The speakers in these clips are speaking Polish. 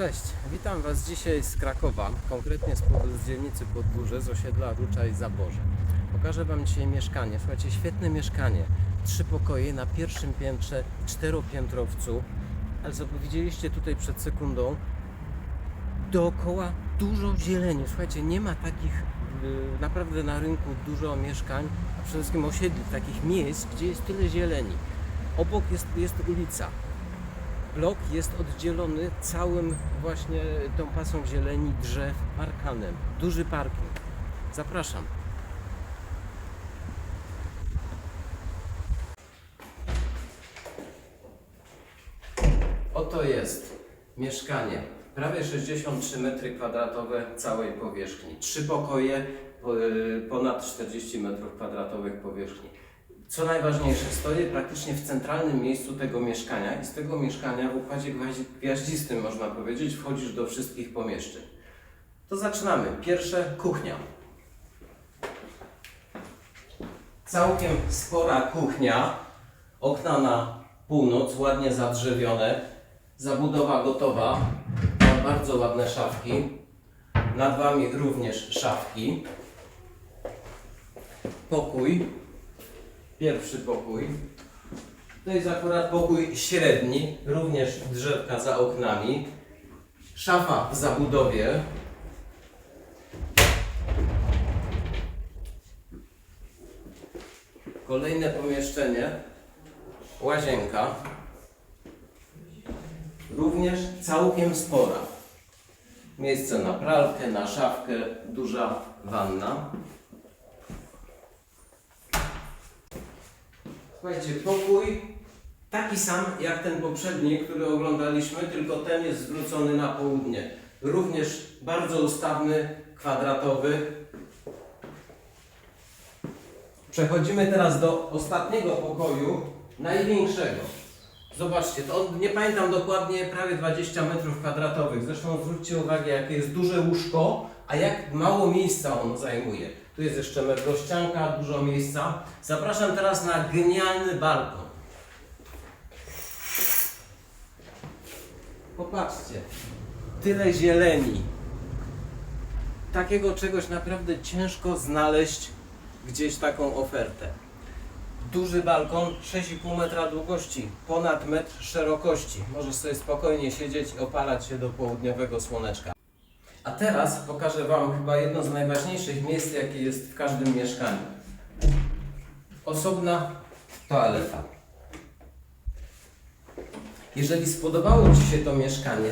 Cześć, witam Was dzisiaj z Krakowa, konkretnie z, z dzielnicy Podgórze, z osiedla Rucza i Zaborze. Pokażę Wam dzisiaj mieszkanie, słuchajcie, świetne mieszkanie. Trzy pokoje na pierwszym piętrze, czteropiętrowcu, ale co widzieliście tutaj przed sekundą, dookoła dużo zieleni. Słuchajcie, nie ma takich y, naprawdę na rynku dużo mieszkań, a przede wszystkim osiedli, takich miejsc, gdzie jest tyle zieleni. Obok jest, jest ulica. Blok jest oddzielony całym właśnie tą pasą zieleni, drzew, parkanem. Duży parking. Zapraszam. Oto jest mieszkanie. Prawie 63 metry kwadratowe całej powierzchni. Trzy pokoje, po- y, ponad 40 metrów kwadratowych powierzchni. Co najważniejsze, stoję praktycznie w centralnym miejscu tego mieszkania i z tego mieszkania w układzie gwiaździstym, można powiedzieć, wchodzisz do wszystkich pomieszczeń. To zaczynamy. Pierwsze, kuchnia. Całkiem spora kuchnia, okna na północ, ładnie zadrzewione, zabudowa gotowa, ma bardzo ładne szafki, nad Wami również szafki, pokój, pierwszy pokój, to jest akurat pokój średni, również drzewka za oknami, szafa w zabudowie, Kolejne pomieszczenie, łazienka, również całkiem spora. Miejsce na pralkę, na szafkę, duża wanna. Słuchajcie, pokój taki sam jak ten poprzedni, który oglądaliśmy, tylko ten jest zwrócony na południe. Również bardzo ustawny, kwadratowy, Przechodzimy teraz do ostatniego pokoju, największego. Zobaczcie, to on, nie pamiętam dokładnie, prawie 20 metrów kwadratowych. Zresztą zwróćcie uwagę, jakie jest duże łóżko, a jak mało miejsca on zajmuje. Tu jest jeszcze meblościanka, dużo miejsca. Zapraszam teraz na genialny balkon. Popatrzcie, tyle zieleni. Takiego czegoś naprawdę ciężko znaleźć gdzieś taką ofertę. Duży balkon, 6,5 metra długości, ponad metr szerokości. Możesz sobie spokojnie siedzieć i opalać się do południowego słoneczka. A teraz pokażę Wam chyba jedno z najważniejszych miejsc, jakie jest w każdym mieszkaniu. Osobna toaleta. Jeżeli spodobało Ci się to mieszkanie,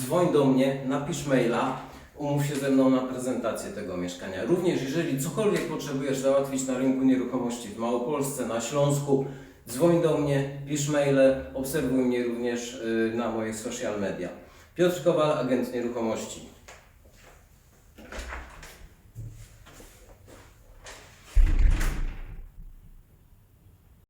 dzwoń do mnie, napisz maila, umów się ze mną na prezentację tego mieszkania. Również jeżeli cokolwiek potrzebujesz załatwić na rynku nieruchomości w Małopolsce, na Śląsku, dzwoń do mnie, pisz maile, obserwuj mnie również y, na moich social media. Piotr Kowal, agent nieruchomości.